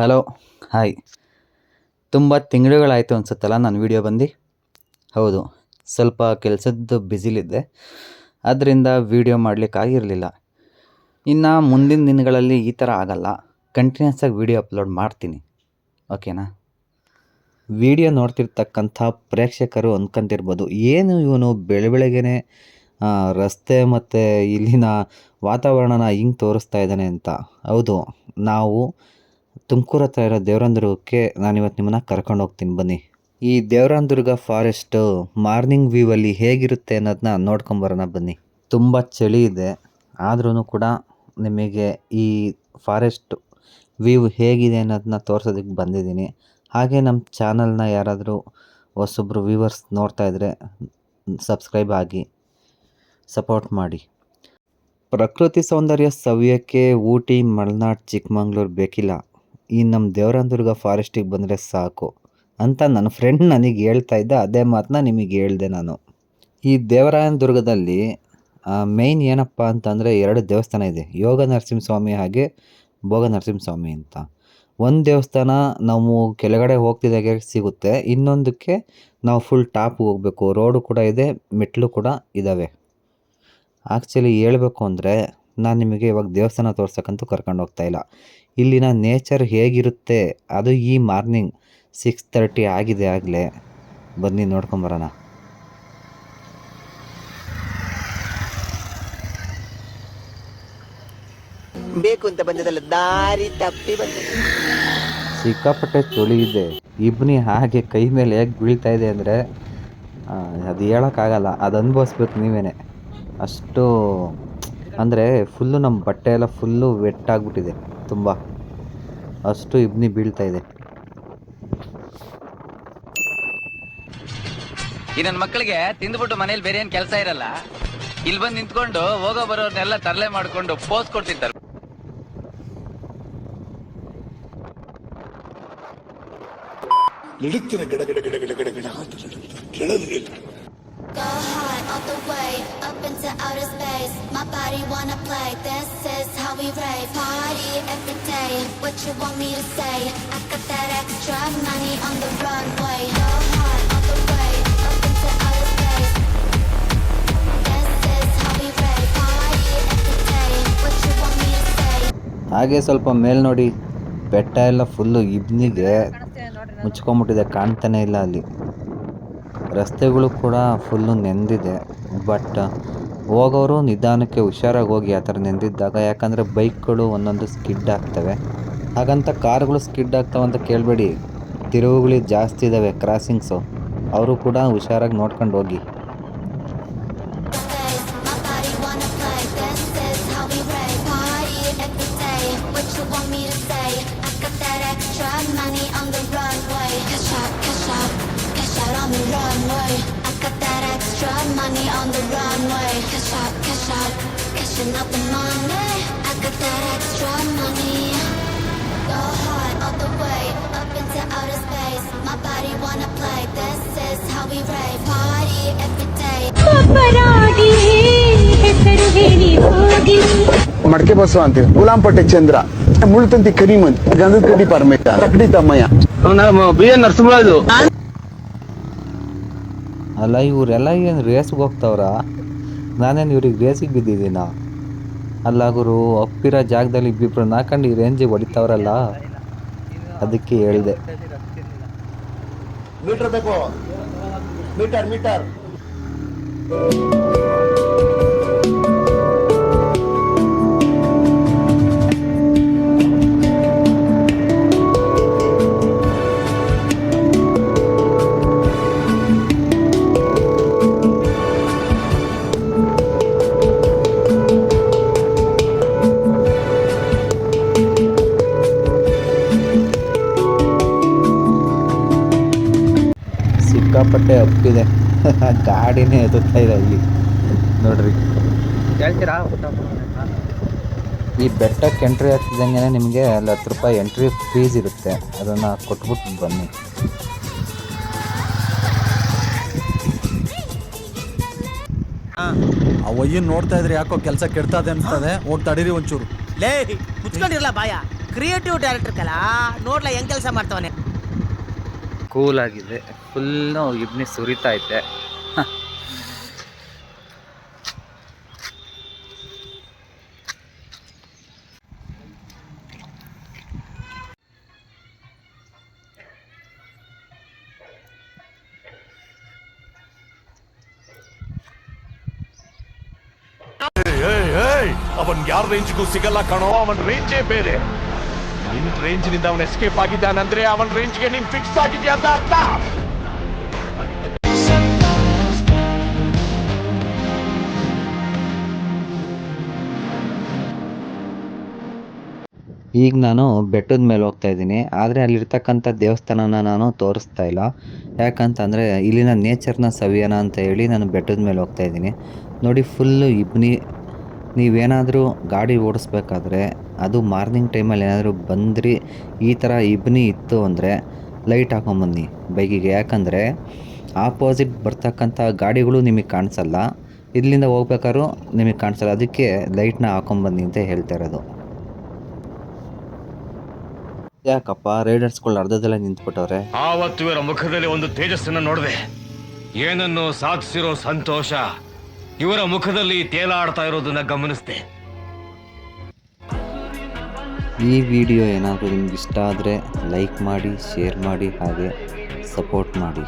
Hello, hi. ತುಂಬ ತಿಂಗಳುಗಳಾಯಿತು ಅನಿಸುತ್ತಲ್ಲ ನಾನು video ಬಂದು? ಹೌದು, ಸ್ವಲ್ಪ ಕೆಲಸದ್ದು ಬ್ಯುಸಿಲಿದ್ದೆ. ಆದ್ದರಿಂದ ವೀಡಿಯೋ ಮಾಡಲಿಕ್ಕಾಗಿರಲಿಲ್ಲ ಇನ್ನು ಮುಂದಿನ ದಿನಗಳಲ್ಲಿ ಈ ಥರ ಆಗಲ್ಲ. ಕಂಟಿನ್ಯೂಸ್ ಆಗಿ ವೀಡಿಯೋ ಅಪ್ಲೋಡ್ ಮಾಡ್ತೀನಿ. ಓಕೆನಾ ವಿಡಿಯೋ ನೋಡ್ತಿರ್ತಕ್ಕಂಥ ಪ್ರೇಕ್ಷಕರು ಅಂದ್ಕೊಂತಿರ್ಬೋದು ಏನು ಇವನು ಬೆಳ ಬೆಳಗ್ಗೆನೆ ರಸ್ತೆ ಮತ್ತು ಇಲ್ಲಿನ ವಾತಾವರಣನ ಹಿಂಗೆ ತೋರಿಸ್ತಾ ಇದ್ದಾನೆ ಅಂತ. ಹೌದು, ನಾವು ತುಮಕೂರು ಹತ್ರ ಇರೋ ದೇವರಾಂದುರ್ಗಕ್ಕೆ ನಾನಿವತ್ತು ನಿಮ್ಮನ್ನ ಕರ್ಕೊಂಡು ಹೋಗ್ತೀನಿ, ಬನ್ನಿ. ಈ ದೇವರಾಂದುರ್ಗ ಫಾರೆಸ್ಟು ಮಾರ್ನಿಂಗ್ ವ್ಯೂವಲ್ಲಿ ಹೇಗಿರುತ್ತೆ ಅನ್ನೋದನ್ನ ನೋಡ್ಕೊಂಬರೋಣ ಬನ್ನಿ. ತುಂಬ ಚಳಿ ಇದೆ. ಆದ್ರೂ ಕೂಡ ನಿಮಗೆ ಈ ಫಾರೆಸ್ಟ್ ವ್ಯೂ ಹೇಗಿದೆ ಅನ್ನೋದನ್ನ ತೋರ್ಸೋದಕ್ಕೆ ಬಂದಿದ್ದೀನಿ. ಹಾಗೆ ನಮ್ಮ ಚಾನಲ್ನ ಯಾರಾದರೂ ಹೊಸೊಬ್ರು ವ್ಯೂವರ್ಸ್ ನೋಡ್ತಾ ಇದ್ದರೆ ಸಬ್ಸ್ಕ್ರೈಬ್ ಆಗಿ, ಸಪೋರ್ಟ್ ಮಾಡಿ. ಪ್ರಕೃತಿ ಸೌಂದರ್ಯ ಸವಿಯೋಕ್ಕೆ ಊಟಿ, ಮಲೆನಾಡು, ಚಿಕ್ಕಮಂಗ್ಳೂರು ಬೇಕಿಲ್ಲ. ಈ ನಮ್ಮ ದೇವರಾಂದುರ್ಗ ಫಾರೆಸ್ಟಿಗೆ ಬಂದರೆ ಸಾಕು ಅಂತ ನನ್ನ ಫ್ರೆಂಡ್ ನನಗೆ ಹೇಳ್ತಾ ಇದ್ದ, ಅದೇ ಮಾತನ್ನ ನಿಮಗೆ ಹೇಳಿದೆ ನಾನು. ಈ ದೇವರಾಯನದುರ್ಗದಲ್ಲಿ ಮೇಯ್ನ್ ಏನಪ್ಪ ಅಂತಂದರೆ ಎರಡು ದೇವಸ್ಥಾನ ಇದೆ, ಯೋಗ ನರಸಿಂಹಸ್ವಾಮಿ ಹಾಗೆ ಭೋಗ ನರಸಿಂಹಸ್ವಾಮಿ ಅಂತ. ಒಂದು ದೇವಸ್ಥಾನ ನಾವು ಕೆಳಗಡೆ ಹೋಗ್ತಿದ್ದಾಗೆ ಸಿಗುತ್ತೆ, ಇನ್ನೊಂದಕ್ಕೆ ನಾವು ಫುಲ್ ಟಾಪ್ ಹೋಗಬೇಕು ರೋಡು ಕೂಡ ಇದೆ, ಮೆಟ್ಲು ಕೂಡ ಇದ್ದಾವೆ ಆ್ಯಕ್ಚುಲಿ ಹೇಳಬೇಕು ಅಂದರೆ ನಾನು ನಿಮಗೆ ಇವಾಗ ದೇವಸ್ಥಾನ ತೋರ್ಸಕ್ಕಂತೂ ಕರ್ಕೊಂಡು ಹೋಗ್ತಾ ಇಲ್ಲ. ಇಲ್ಲಿನ ನೇಚರ್ ಹೇಗಿರುತ್ತೆ? ಅದು ಈ ಮಾರ್ನಿಂಗ್ ಸಿಕ್ಸ್ ತರ್ಟಿ ಆಗಿದೆ ಆಗಲೇ. ಬನ್ನಿ ನೋಡ್ಕೊಂಬರೋಣ ಬೇಕು ಅಂತ ಬಂದದಲ್ಲ ದಾರಿ ತಪ್ಪಿ ಬಂದ ಸಿಕ್ಕಾಪಟ್ಟೆ ಚಳಿ ಇದೆ. ಇಬ್ನಿ ಹಾಗೆ ಕೈ ಮೇಲೆ ಹೇಗೆ ಬೀಳ್ತಾ ಇದೆ ಅಂದರೆ ಅದು ಹೇಳೋಕ್ಕಾಗಲ್ಲ. ಅದು ಅನುಭವಿಸ್ಬೇಕು ನೀವೇ ಅಷ್ಟು ಅಂದರೆ ಫುಲ್ಲು ನಮ್ಮ ಬಟ್ಟೆ ಎಲ್ಲ ಫುಲ್ಲು ವೆಟ್ ಆಗಿಬಿಟ್ಟಿದೆ ತುಂಬ. ಅಷ್ಟು ಇಬ್ನಿ ಬೀಳ್ತಾ ಇದೆ. ಈ ನನ್ನ ಮಕ್ಕಳಿಗೆ ತಿಂದ್ಬಿಟ್ಟು ಮನೇಲಿ ಬೇರೆ ಏನು ಕೆಲಸ ಇರಲ್ಲ. ಇಲ್ಲಿ ಬಂದು ನಿಂತ್ಕೊಂಡು ಹೋಗೋ ಬರೋರ್ನೆಲ್ಲ ತರಲೆ ಮಾಡ್ಕೊಂಡು ಪೋಸ್ ಕೊಡ್ತಿರ್ತಾರೆ ನಡುತ್ತಿನ ಗಿಡ ಗಿಡ ಗಿಡ ಗಿಡ ಗಿಡ ಗಿಡ ಅಂತ ನಡುತ್ತ ಕೆಳಗೆ Go hard all the way up into outer space. My body wanna play. This is how we rave. Party every day. What you want me to say? I got that extra money on the runway. Go hard all the way up into outer space. This is how we every day. What you want me to say? ಹಾಗೆ ಸ್ವಲ್ಪ ಮೇಲ್ ನೋಡಿ ಬೆಟ್ಟ ಎಲ್ಲ full ಇಬ್ನಿಗೆ ಮುಚ್ಕೊಂಬಿಟ್ಟಿದೆ ಕಾಣ್ತಾನೆ ಇಲ್ಲ ಅಲ್ಲಿ ರಸ್ತೆಗಳು ಕೂಡ ಫುಲ್ಲು ನೆಂದಿದೆ ಬಟ್ ಹೋಗೋರು ನಿಧಾನಕ್ಕೆ ಹುಷಾರಾಗಿ ಹೋಗಿ ಆ ಥರ ನೆಂದಿದ್ದಾಗ ಯಾಕಂದರೆ ಬೈಕ್ಗಳು ಒಂದೊಂದು ಸ್ಕಿಡ್ ಆಗ್ತವೆ. ಹಾಗಂತ ಕಾರ್ಗಳು ಸ್ಕಿಡ್ ಆಗ್ತವೆ ಅಂತ ಕೇಳಬೇಡಿ. ತಿರುವುಗಳು ಜಾಸ್ತಿ ಇದ್ದಾವೆ ಕ್ರಾಸಿಂಗ್ಸು ಅವರು ಕೂಡ ಹುಷಾರಾಗಿ ನೋಡ್ಕೊಂಡು ಹೋಗಿ. Money on the runway. Cash out, cash out, cashing out the money. I got that extra money. Go hard all the way up into outer space. My body wanna play. This is how we rave. Party every day. ಮಡಕೆ ಬಸವ ಅಂತೀವಿ ಗುಲಾಂಪಟ್ಟೆ ಚಂದ್ರ ಮುಳ್ತಂತಿ ಕರಿಮನ್ ಗಂಧದ ಕಡ್ಡಿ ಪರಮೇಶ ತಕ್ಕಡಿ ತಮ್ಮಯ್ಯ B N Narasimharaju ಅಲ್ಲ ಇವರೆಲ್ಲ ಏನು ರೇಸ್ಗೆ ಹೋಗ್ತವ್ರ? ನಾನೇನು ಇವ್ರಿಗೆ ರೇಸಿಗೆ ಬಿದ್ದಿದ್ದೀನ? ಅಲ್ಲ, ಗುರು ಅಪ್ಪಿರೋ ಜಾಗದಲ್ಲಿ ಇಬ್ಬಿಬ್ರು ನಾಕಂಡು ಈ ರೇಂಜಿಗೆ ಹೊಡಿತಾವ್ರಲ್ಲ? ಅದಕ್ಕೆ ಹೇಳಿದೆ. ಮೀಟರ್ ಬೇಕು. ಮೀಟರ್ ಮೀಟರ್ ಸಿಕ್ಕಾಪಟ್ಟೆ ಅಪ್ಪಿದೆ ಗಾಡಿನೇ ಎದುರ್ತಾ ಇದೆ ಇಲ್ಲಿ. ನೋಡ್ರಿ. ಈ ಬೆಟ್ಟಕ್ಕೆ ಎಂಟ್ರಿ ಆಗ್ತಿದ್ದಂಗೆ ನಿಮಗೆ ಅಲ್ಲಿ ಹತ್ತು ರೂಪಾಯಿ ಎಂಟ್ರಿ ಫೀಸ್ ಇರುತ್ತೆ. ಅದನ್ನು ಕೊಟ್ಬಿಟ್ಟು ಬನ್ನಿ. ಆ ಅವಯ್ಯನ್ ನೋಡ್ತಾ ಇದ್ರೆ ಯಾಕೋ ಕೆಲಸ ಕೆಡ್ತದೆ ಅನ್ಸ್ತದೆ. ಹೋಗಿ ತಡೀರಿ ಒಂಚೂರು. ಲೇ ಮುಚ್ಕೊಂಡಿರಲ್ಲ ಬಾಯ. ಕ್ರಿಯೇಟಿವ್ ಡೈರೆಕ್ಟರ್ ಕಲಾ. ನೋಡ್ಲ ಹೆಂಗ್ ಕೆಲಸ ಮಾಡ್ತಾವನೆ? ಕೂಲ್ ಆಗಿದೆ. ಫುಲ್ಲು ಇಬ್ನಿ ಸುರಿತಾ ಐತೆ. ಅವನ್ ಯಾರ ರೇಂಜ್ಗೂ ಸಿಗಲ್ಲ ಕಣೋ ಅವನ್ ರೇಂಜೇ ಬೇರೆ. ನಿನ್ ರೇಂಜ್ನಿಂದ ಅವನ್ ಎಸ್ಕೇಪ್ ಆಗಿದ್ದಾನಂದ್ರೆ ಅವನ್ ರೇಂಜ್ಗೆ ನೀನ್ ಫಿಕ್ಸ್ ಆಗಿದ್ಯಾ ಅಂತ ಅರ್ಥ? ಈಗ ನಾನು ಬೆಟ್ಟದ ಮೇಲೆ ಹೋಗ್ತಾ ಇದ್ದೀನಿ. ಆದರೆ ಅಲ್ಲಿರ್ತಕ್ಕಂಥ ದೇವಸ್ಥಾನನ ನಾನು ತೋರಿಸ್ತಾ ಇಲ್ಲ. ಯಾಕಂತಂದರೆ ಇಲ್ಲಿನ ನೇಚರ್ನ ಸವಿಯೋಣ ಅಂತ ಹೇಳಿ ನಾನು ಬೆಟ್ಟದ ಮೇಲೆ ಹೋಗ್ತಾ ಇದ್ದೀನಿ. ನೋಡಿ ಫುಲ್ಲು ಇಬ್ನಿ ನೀವೇನಾದರೂ ಗಾಡಿ ಓಡಿಸ್ಬೇಕಾದ್ರೆ ಅದು ಮಾರ್ನಿಂಗ್ ಟೈಮಲ್ಲಿ ಏನಾದರೂ ಬಂದ್ರಿ, ಈ ಥರ ಇಬ್ನಿ ಇತ್ತು ಅಂದರೆ ಲೈಟ್ ಹಾಕೊಂಬನ್ನಿ ಬೈಕಿಗೆ. ಯಾಕಂದರೆ ಆಪೋಸಿಟ್ ಬರ್ತಕ್ಕಂಥ ಗಾಡಿಗಳು ನಿಮಗೆ ಕಾಣಿಸಲ್ಲ, ಇಲ್ಲಿಂದ ಹೋಗ್ಬೇಕಾದ್ರೂ ನಿಮಗೆ ಕಾಣಿಸಲ್ಲ, ಅದಕ್ಕೆ ಲೈಟ್ನ ಹಾಕೊಂಬನ್ನಿ ಅಂತ ಹೇಳ್ತಾ ಇರೋದು. ಯಾಕಪ್ಪ, ರೈಡರ್ಸ್ಗಳು ಅರ್ಧದಲ್ಲೇ ನಿಂತ್ಬಿಟ್ಟವ್ರೆ? ಆವತ್ತು ಇವರ ಮುಖದಲ್ಲಿ ಒಂದು ತೇಜಸ್ಸನ್ನ ನೋಡಿದೆ. ಏನನ್ನು ಸಾಧಿಸಿರೋ ಸಂತೋಷ ಇವರ ಮುಖದಲ್ಲಿ ತೇಲಾಡ್ತಾ ಇರೋದನ್ನ ಗಮನಿಸಿದೆ. ಈ ವಿಡಿಯೋ ಏನಾದರೂ ನಿಮ್ಗೆ ಇಷ್ಟ ಆದರೆ ಲೈಕ್ ಮಾಡಿ ಶೇರ್ ಮಾಡಿ ಹಾಗೆ ಸಪೋರ್ಟ್ ಮಾಡಿ.